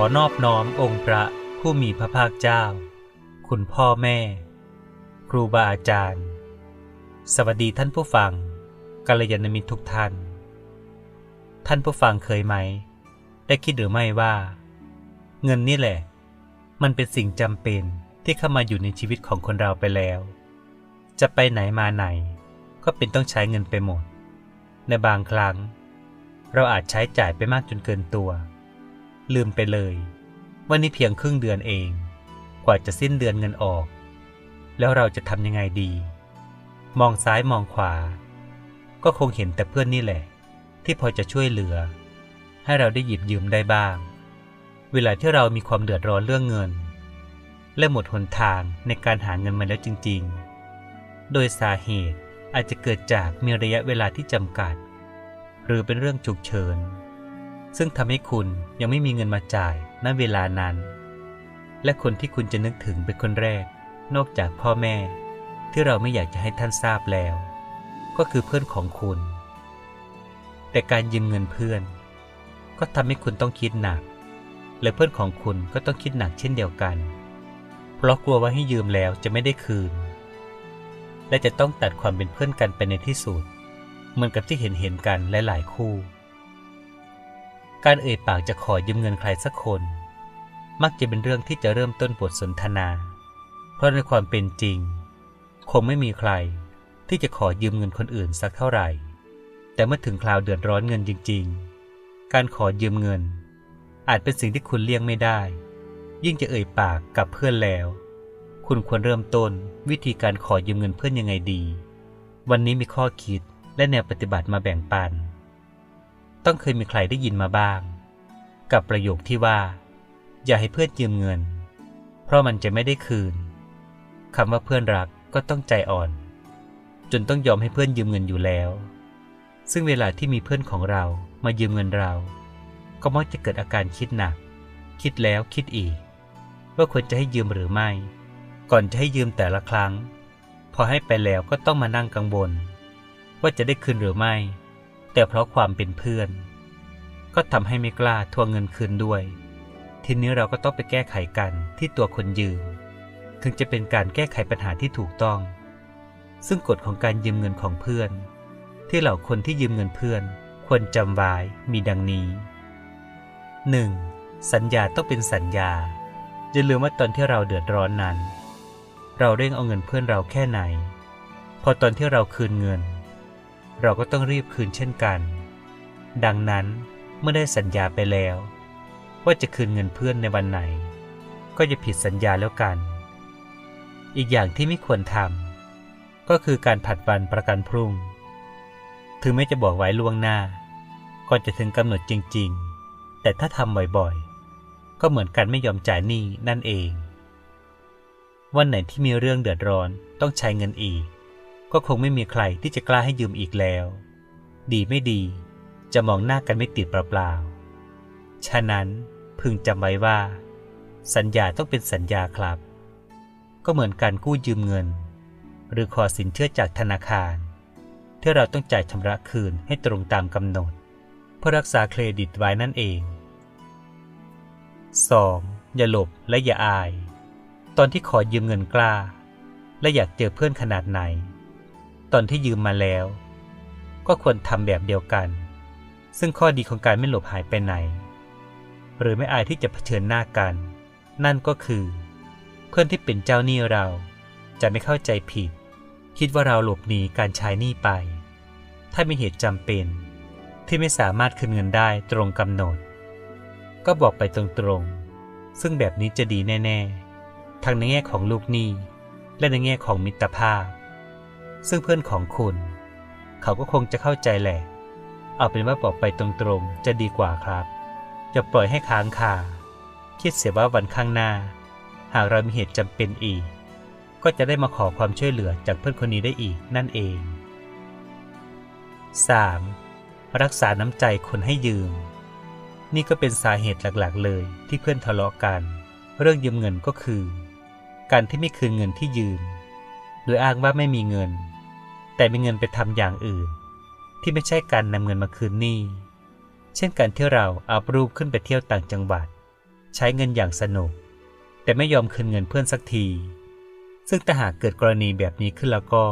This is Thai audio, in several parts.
อนอบน้อมองค์พระผู้มีพระภาคเจ้า คุณพ่อแม่ ครูบาอาจารย์ สวัสดีท่านผู้ฟังกัลยาณมิตรทุกท่าน ท่านผู้ฟังเคยไหม ได้คิดหรือไม่ว่า เงินนี่แหละ มันเป็นสิ่งจำเป็นที่เข้ามาอยู่ในชีวิตของคนเราไปแล้ว จะไปไหนมาไหน ก็เป็นต้องใช้เงินไปหมด ในบางครั้ง เราอาจใช้จ่ายไปมากจนเกินตัว ลืมไปเลยว่านี่เพียงครึ่งเดือนเอง กว่าจะสิ้นเดือนเงินออก แล้วเราจะทำยังไงดี มองซ้ายมองขวา ก็คงเห็นแต่เพื่อนนี่แหละ ที่พอจะช่วยเหลือ ให้เราได้หยิบยืมได้บ้าง เวลาที่เรามีความเดือดร้อนเรื่องเงิน และหมดหนทางในการหาเงินมาแล้วจริง ๆ โดยสาเหตุอาจจะเกิดจากมีระยะเวลาที่จำกัด หรือเป็นเรื่องฉุกเฉิน ซึ่งทำให้คุณยังไม่มีเงินมาจ่ายณเวลานั้น และคนที่คุณจะนึกถึงเป็นคนแรก นอกจากพ่อแม่ ที่เราไม่อยากจะให้ท่านทราบแล้ว ก็คือเพื่อนของคุณ แต่การยืมเงินเพื่อน ก็ทำให้คุณต้องคิดหนัก และเพื่อนของคุณก็ต้องคิดหนักเช่นเดียวกัน เพราะกลัวว่าให้ยืมแล้วจะไม่ได้คืน และจะต้องตัดความเป็นเพื่อนกันไปในที่สุดเหมือนกับที่เห็นเห็นกันหลายๆคู่ การเอ่ยปากจะขอยืมเงินใครสักคน มักจะเป็นเรื่องที่จะเริ่มต้นบทสนทนา เพราะในความเป็นจริง คงไม่มีใครที่จะขอยืมเงินคนอื่นสักเท่าไหร่ แต่เมื่อถึงคราวเดือดร้อนเงินจริง ๆ การขอยืมเงิน อาจเป็นสิ่งที่คุณเลี่ยงไม่ได้ ยิ่งจะเอ่ยปากกับเพื่อนแล้ว คุณควรเริ่มต้นวิธีการขอยืมเงินเพื่อนยังไงดี วันนี้มีข้อคิดและแนวปฏิบัติมาแบ่งปัน ต้องเคยมีใครได้ยินมาบ้าง กับประโยคที่ว่า อย่าให้เพื่อนยืมเงิน เพราะมันจะไม่ได้คืนคำว่าเพื่อนรักก็ต้องใจอ่อน จนต้องยอมให้เพื่อนยืมเงินอยู่แล้ว ซึ่งเวลาที่มีเพื่อนของเรามายืมเงินเรา ก็มักจะเกิดอาการคิดหนัก คิดแล้วคิดอีก ว่าควรจะให้ยืมหรือไม่ ก่อนจะให้ยืมแต่ละครั้ง พอให้ไปแล้วก็ต้องมานั่งกังวลว่าจะได้คืนหรือไม่ แต่เพราะความเป็นเพื่อน ก็ทำให้ไม่กล้าทวงเงินคืนด้วย ทีนี้เราก็ต้องไปแก้ไขกันที่ตัวคนยืม ถึงจะเป็นการแก้ไขปัญหาที่ถูกต้อง ซึ่งกฎของการยืมเงินของเพื่อน ที่เหล่าคนที่ยืมเงินเพื่อน ควรจำไว้มีดังนี้ 1. สัญญาต้องเป็นสัญญาอย่าลืมว่าตอนที่เราเดือดร้อนนั้น เราเร่งเอาเงินเพื่อนเราแค่ไหน พอตอนที่เราคืนเงิน เราก็ต้องรีบคืนเช่นกัน ดังนั้นเมื่อได้สัญญาไปแล้ว ว่าจะคืนเงินเพื่อนในวันไหน ก็จะผิดสัญญาแล้วกัน อีกอย่างที่ไม่ควรทำก็คือการผัดวันประกันพรุ่ง ถึงไม่จะบอกไว้ล่วงหน้า ก่อนจะถึงกำหนดจริง ๆ แต่ถ้าทำบ่อยๆ ก็เหมือนกันไม่ยอมจ่ายหนี้นั่นเอง วันไหนที่มีเรื่องเดือดร้อนต้องใช้เงินอีก ก็คงไม่มีใครที่จะกล้าให้ยืมอีกแล้ว ดีไม่ดี จะมองหน้ากันไม่ติดเปล่าๆ ฉะนั้นพึงจำไว้ว่า สัญญาต้องเป็นสัญญาครับ ก็เหมือนการกู้ยืมเงิน หรือขอสินเชื่อจากธนาคาร ที่เราต้องจ่ายชำระคืนให้ตรงตามกำหนด เพื่อรักษาเครดิตไว้นั่นเอง 2. อย่าหลบและอย่าอาย ตอนที่ขอยืมเงินกล้า และอยากเจอเพื่อนขนาดไหน ตอนที่ยืมมาแล้ว ก็ควรทำแบบเดียวกัน ซึ่งข้อดีของการไม่หลบหายไปไหน หรือไม่อายที่จะเผชิญหน้ากัน นั่นก็คือ เพื่อนที่เป็นเจ้าหนี้เราจะไม่เข้าใจผิด คิดว่าเราหลบหนีการใช้หนี้ไป ถ้ามีเหตุจำเป็น ที่ไม่สามารถคืนเงินได้ตรงกำหนด ก็บอกไปตรงๆ ซึ่งแบบนี้จะดีแน่ ๆ ทั้งในแง่ของลูกหนี้และในแง่ของมิตรภาพ ซึ่งเพื่อนของคุณ เขาก็คงจะเข้าใจแหละ เอาเป็นว่าบอกไปตรงๆจะดีกว่าครับอย่าปล่อยให้ค้างคาคิดเสียว่าวันข้างหน้า หากเรามีเหตุจำเป็นอีก ก็จะได้มาขอความช่วยเหลือจากเพื่อนคนนี้ได้อีกนั่นเอง 3. รักษาน้ำใจคนให้ยืม นี่ก็เป็นสาเหตุหลักๆ เลยที่เพื่อนทะเลาะกัน เรื่องยืมเงินก็คือ การที่ไม่คืนเงินที่ยืมหรืออ้างว่าไม่มีเงิน แต่มีเงินไปทำอย่างอื่น ที่ไม่ใช่การนำเงินมาคืนหนี้ เช่นการที่เราเอารูปขึ้นไปเที่ยวต่างจังหวัด ใช้เงินอย่างสนุก แต่ไม่ยอมคืนเงินเพื่อนสักที ซึ่งถ้าหากเกิดกรณีแบบนี้ขึ้นแล้วก็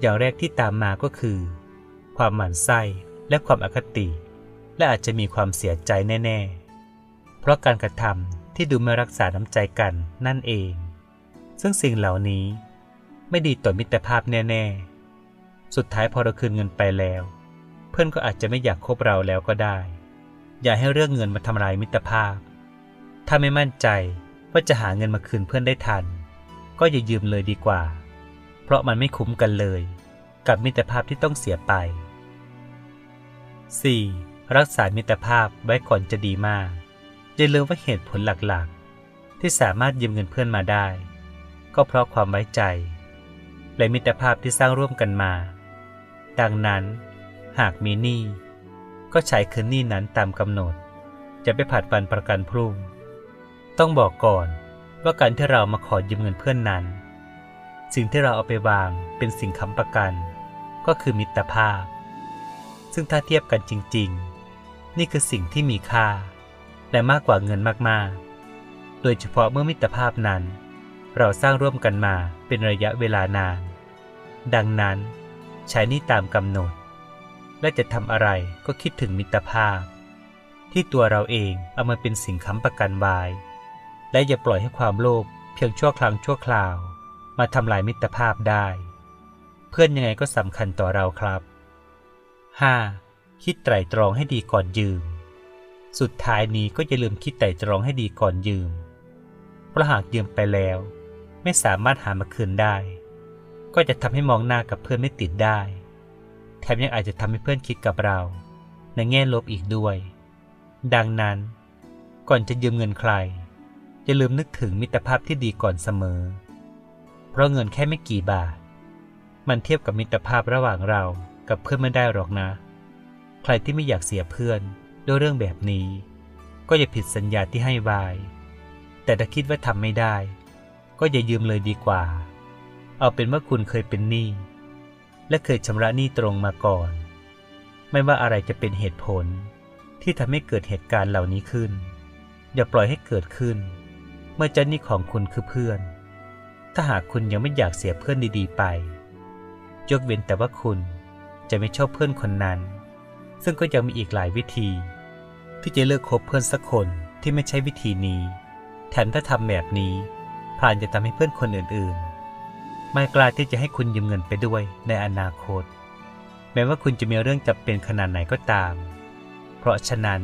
อย่างแรกที่ตามมาก็คือ ความหมั่นไส้และความอคติ และอาจจะมีความเสียใจแน่ ๆ เพราะการกระทำที่ดูไม่รักษาน้ำใจกันนั่นเอง ซึ่งสิ่งเหล่านี้ไม่ดีต่อมิตรภาพแน่ ๆ สุดท้ายพอเราคืนเงินไปแล้ว เพื่อนก็อาจจะไม่อยากคบเราแล้วก็ได้ อย่าให้เรื่องเงินมาทำลายมิตรภาพ ถ้าไม่มั่นใจว่าจะหาเงินมาคืนเพื่อนได้ทัน ก็อย่ายืมเลยดีกว่า เพราะมันไม่คุ้มกันเลย กับมิตรภาพที่ต้องเสียไป 4. รักษามิตรภาพไว้ก่อนจะดีมากอย่าลืมว่าเหตุผลหลักๆ ที่สามารถยืมเงินเพื่อนมาได้ ก็เพราะความไว้ใจ และมิตรภาพที่สร้างร่วมกันมา ดังนั้น หากมีหนี้ก็ใช้คืนหนี้นั้นตามกำหนด จะไปผัดวันประกันพรุ่ง ต้องบอกก่อนว่าการที่เรามาขอยืมเงินเพื่อนนั้น สิ่งที่เราเอาไปวางเป็นสิ่งค้ำประกัน ก็คือมิตรภาพ ซึ่งถ้าเทียบกันจริง ๆ นี่คือสิ่งที่มีค่า และมากกว่าเงินมากๆ โดยเฉพาะเมื่อมิตรภาพนั้น เราสร้างร่วมกันมาเป็นระยะเวลานาน ดังนั้น ใช้นี่ตามกำหนด และจะทำอะไรก็คิดถึงมิตรภาพ ที่ตัวเราเองเอามาเป็นสิ่งค้ำประกันไว้และอย่าปล่อยให้ความโลภเพียงชั่วครั้งชั่วคราว มาทำลายมิตรภาพได้ เพื่อนยังไงก็สำคัญต่อเราครับ 5. คิดไตร่ตรองให้ดีก่อนยืม สุดท้ายนี้ก็อย่าลืมคิดไตร่ตรองให้ดีก่อนยืม เพราะหากยืมไปแล้ว ไม่สามารถหามาคืนได้ ก็จะทำให้มองหน้ากับเพื่อนไม่ติดได้ แถมยังอาจจะทำให้เพื่อนคิดกับเรา ในแง่ลบอีกด้วย ดังนั้น ก่อนจะยืมเงินใครอย่าลืมนึกถึงมิตรภาพที่ดีก่อนเสมอ เพราะเงินแค่ไม่กี่บาท มันเทียบกับมิตรภาพระหว่างเรากับเพื่อนไม่ได้หรอกนะ ใครที่ไม่อยากเสียเพื่อนด้วยเรื่องแบบนี้ ก็อย่าผิดสัญญาที่ให้ไว้แต่ถ้าคิดว่าทำไม่ได้ ก็อย่ายืมเลยดีกว่า เอาเป็นว่าคุณเคยเป็นหนี้และเคยชำระหนี้ตรงมาก่อน ไม่ว่าอะไรจะเป็นเหตุผลที่ทำให้เกิดเหตุการณ์เหล่านี้ขึ้น อย่าปล่อยให้เกิดขึ้น เมื่อเจ้าหนี้ของคุณคือเพื่อน ถ้าหากคุณยังไม่อยากเสียเพื่อนดีๆไป ยกเว้นแต่ว่าคุณจะไม่ชอบเพื่อนคนนั้น ซึ่งก็ยังมีอีกหลายวิธี ที่จะเลิกคบเพื่อนสักคนที่ไม่ใช่วิธีนี้ แถมถ้าทำแบบนี้ผ่านจะทำให้เพื่อนคนอื่นๆ ไม่กล้าที่จะให้คุณยืมเงินไปด้วยในอนาคต แม้ว่าคุณจะมีเรื่องจำเป็นขนาดไหนก็ตาม เพราะฉะนั้น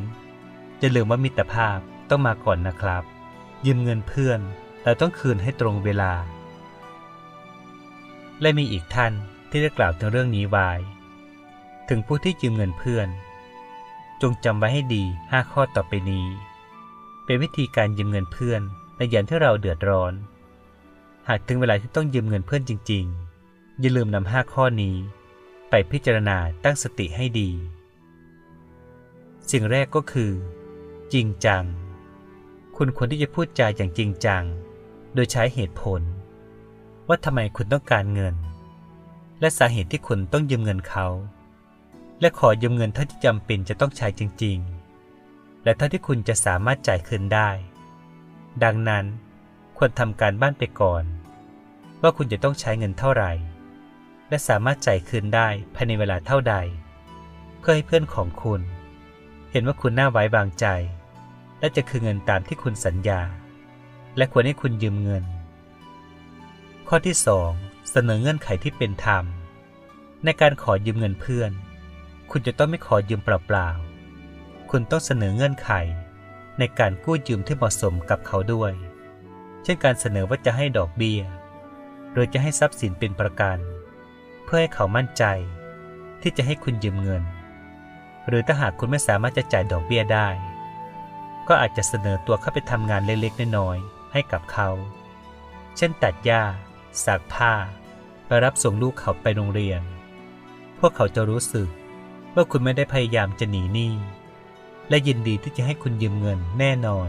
จะลืมว่ามิตรภาพต้องมาก่อนนะครับ ยืมเงินเพื่อนเราต้องคืนให้ตรงเวลา และมีอีกท่านที่ได้กล่าวถึงเรื่องนี้ไว้ถึงผู้ที่ยืมเงินเพื่อน จงจำไว้ให้ดี 5 ข้อต่อไปนี้ เป็นวิธีการยืมเงินเพื่อนในยามที่เราเดือดร้อน หากถึงเวลาที่ต้องยืมเงินเพื่อนจริง ๆ อย่าลืมนำห้าข้อนี้ ไปพิจารณาตั้งสติให้ดี สิ่งแรกก็คือ จริงจัง คุณควรที่จะพูดจาอย่างจริงจัง โดยใช้เหตุผล ว่าทำไมคุณต้องการเงิน และสาเหตุที่คุณต้องยืมเงินเขา และขอยืมเงินเท่าที่จำเป็นจะต้องใช้จริง ๆ และเท่าที่คุณจะสามารถจ่ายคืนได้ ดังนั้น ควรทำการบ้านไปก่อน ว่าคุณจะต้องใช้เงินเท่าไหร่ และสามารถจ่ายคืนได้ภายในเวลาเท่าใด เพื่อให้เพื่อนของคุณ เห็นว่าคุณน่าไว้วางใจ และจะคืนเงินตามที่คุณสัญญา และควรให้คุณยืมเงิน ข้อที่ 2 เสนอเงื่อนไขที่เป็นธรรม ในการขอยืมเงินเพื่อน คุณจะต้องไม่ขอยืมเปล่าๆคุณต้องเสนอเงื่อนไขในการกู้ยืมที่เหมาะสมกับเขาด้วย เช่นการเสนอว่าจะให้ดอกเบี้ยหรือจะให้ทรัพย์สินเป็นประกัน เพื่อให้เขามั่นใจ ที่จะให้คุณยืมเงิน หรือถ้าหากคุณไม่สามารถจะจ่ายดอกเบี้ยได้ ก็อาจจะเสนอตัวเข้าไปทำงานเล็กๆน้อยๆให้กับเขา เช่นตัดหญ้าซักผ้าไปรับส่งลูกเขาไปโรงเรียน พวกเขาจะรู้สึกว่าคุณไม่ได้พยายามจะหนีหนี้และยินดีที่จะให้คุณยืมเงินแน่นอน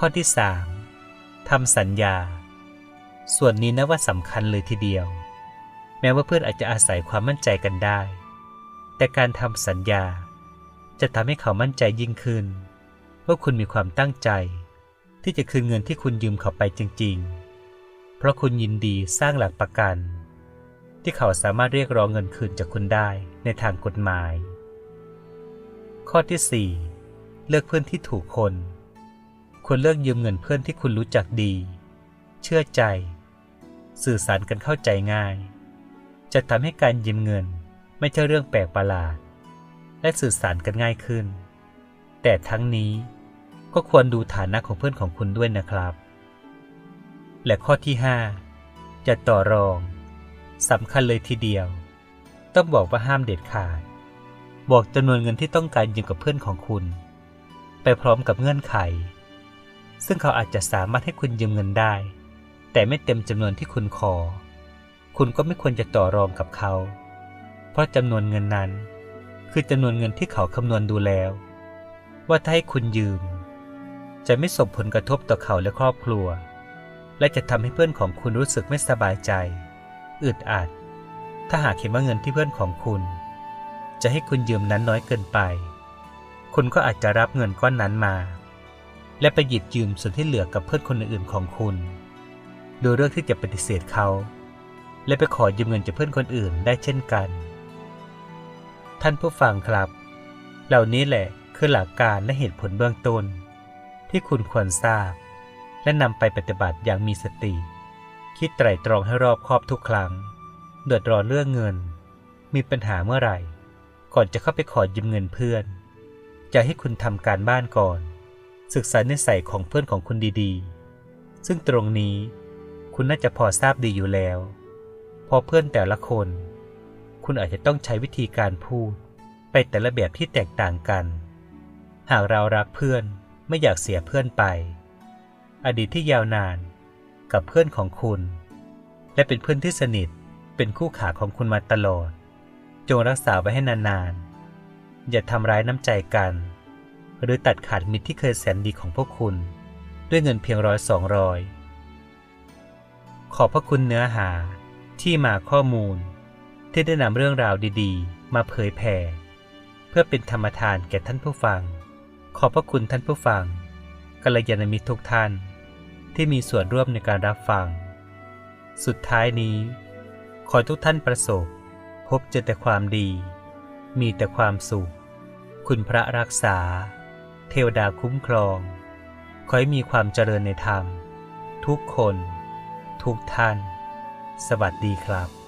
ข้อที่ 3. ทำสัญญา ส่วนนี้นะว่าสำคัญเลยทีเดียว แม้ว่าเพื่อนอาจจะอาศัยความมั่นใจกันได้ แต่การทำสัญญา จะทำให้เขามั่นใจยิ่งขึ้น ว่าคุณมีความตั้งใจ ที่จะคืนเงินที่คุณยืมเขาไปจริง ๆ เพราะคุณยินดีสร้างหลักประกัน ที่เขาสามารถเรียกร้องเงินคืนจากคุณได้ในทางกฎหมาย ข้อที่ 4 เลือกเพื่อนที่ถูกคน ควรเลือกยืมเงินเพื่อนที่คุณรู้จักดี เชื่อใจ สื่อสารกันเข้าใจง่าย จะทำให้การยืมเงินไม่ใช่เรื่องแปลกประหลาด และสื่อสารกันง่ายขึ้น แต่ทั้งนี้ก็ควรดูฐานะของเพื่อนของคุณด้วยนะครับ และข้อที่5จะต่อรองสำคัญเลยทีเดียว ต้องบอกว่าห้ามเด็ดขาด บอกจำนวนเงินที่ต้องการยืมกับเพื่อนของคุณ ไปพร้อมกับเงื่อนไข ซึ่งเขาอาจจะสามารถให้คุณยืมเงินได้ แต่ไม่เต็มจำนวนที่คุณขอ คุณก็ไม่ควรจะต่อรองกับเขา เพราะจำนวนเงินนั้น คือจำนวนเงินที่เขาคำนวณดูแล้ว ว่าถ้าให้คุณยืม จะไม่ส่งผลกระทบต่อเขาและครอบครัว และจะทำให้เพื่อนของคุณรู้สึกไม่สบายใจ อึดอัด ถ้าหากเห็นว่าเงินที่เพื่อนของคุณ จะให้คุณยืมนั้นน้อยเกินไป คุณก็อาจจะรับเงินก้อนนั้นมา และไปหยิบยืมส่วนที่เหลือกับเพื่อนคนอื่นๆของคุณ โดยเลือกที่จะปฏิเสธเขา และไปขอยืมเงินจากเพื่อนคนอื่นได้เช่นกัน ท่านผู้ฟังครับ เหล่านี้แหละคือหลักการและเหตุผลเบื้องต้น ที่คุณควรทราบ และนำไปปฏิบัติอย่างมีสติ คิดไตร่ตรองให้รอบคอบทุกครั้ง เดือดร้อนเรื่องเงิน มีปัญหาเมื่อไหร่ ก่อนจะเข้าไปขอยืมเงินเพื่อน จะให้คุณทำการบ้านก่อน ศึกษานิสัยของเพื่อนของคุณดีๆ ซึ่งตรงนี้คุณน่าจะพอทราบดีอยู่แล้วพราะเพื่อนแต่ละคน คุณอาจจะต้องใช้วิธีการพูด ไปแต่ละแบบที่แตกต่างกัน หากเรารักเพื่อนไม่อยากเสียเพื่อนไป อดีตที่ยาวนานกับเพื่อนของคุณ และเป็นเพื่อนที่สนิทเป็นคู่ขาของคุณมาตลอด จงรักษาไว้ให้นานๆ อย่าทำร้ายน้ำใจกัน หรือตัดขาดมิตรที่เคยแสนดีของพวกคุณ ด้วยเงินเพียงร้อยสองร้อยขอบพระคุณเนื้อหาที่มาข้อมูล ที่ได้นำเรื่องราวดีๆ มาเผยแผ่ เพื่อเป็นธรรมทานแก่ท่านผู้ฟัง ขอบพระคุณท่านผู้ฟังกัลยาณมิตรทุกท่าน ที่มีส่วนร่วมในการรับฟัง สุดท้ายนี้ ขอทุกท่านประสบ พบเจอแต่ความดี มีแต่ความสุข คุณพระรักษา เทวดาคุ้มครอง ขอให้มีความเจริญในธรรม ทุกคน ทุกท่าน สวัสดีครับ